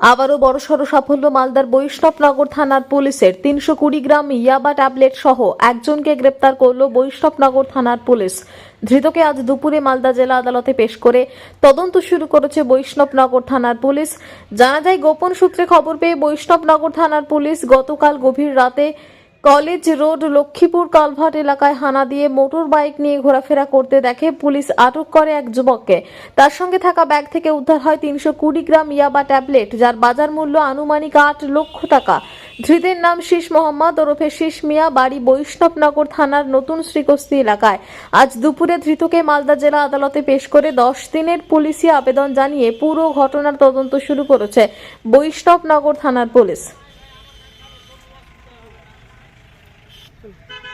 আবারও বড়সড় সাফল্য মালদার বৈষ্ণবনগর থানার পুলিশের তিনশো কুড়ি গ্রাম ইয়াবা ট্যাবলেট সহ একজনকে গ্রেপ্তার করল বৈষ্ণবনগর থানার পুলিশ। ধৃতকে আজ দুপুরে মালদা জেলা আদালতে পেশ করে তদন্ত শুরু করেছে বৈষ্ণবনগর থানার পুলিশ। জানা যায়, গোপন সূত্রে খবর পেয়ে বৈষ্ণবনগর থানার পুলিশ গতকাল গভীর রাতে কলেজ রোড লক্ষ্মীপুর কালভার্ট এলাকায় হানা দিয়ে মোটর বাইক নিয়ে ঘোরাফেরা করতে দেখে পুলিশ আটক করে এক যুবককে। তার সঙ্গে থাকা ব্যাগ থেকে উদ্ধার হয় তিনশো কুড়ি গ্রাম ইয়াবা ট্যাবলেট, যার বাজার মূল্য আনুমানিক আট লক্ষ টাকা। ধৃতের নাম শীষ মোহাম্মদ, ওরফে শীষ মিয়া, বাড়ি বৈষ্ণবনগর থানার নতুন শ্রীকস্তি এলাকায়। আজ দুপুরে ধৃতকে মালদা জেলা আদালতে পেশ করে দশ দিনের পুলিশি আবেদন জানিয়ে পুরো ঘটনার তদন্ত শুরু করেছে বৈষ্ণবনগর থানার পুলিশ। Thank you.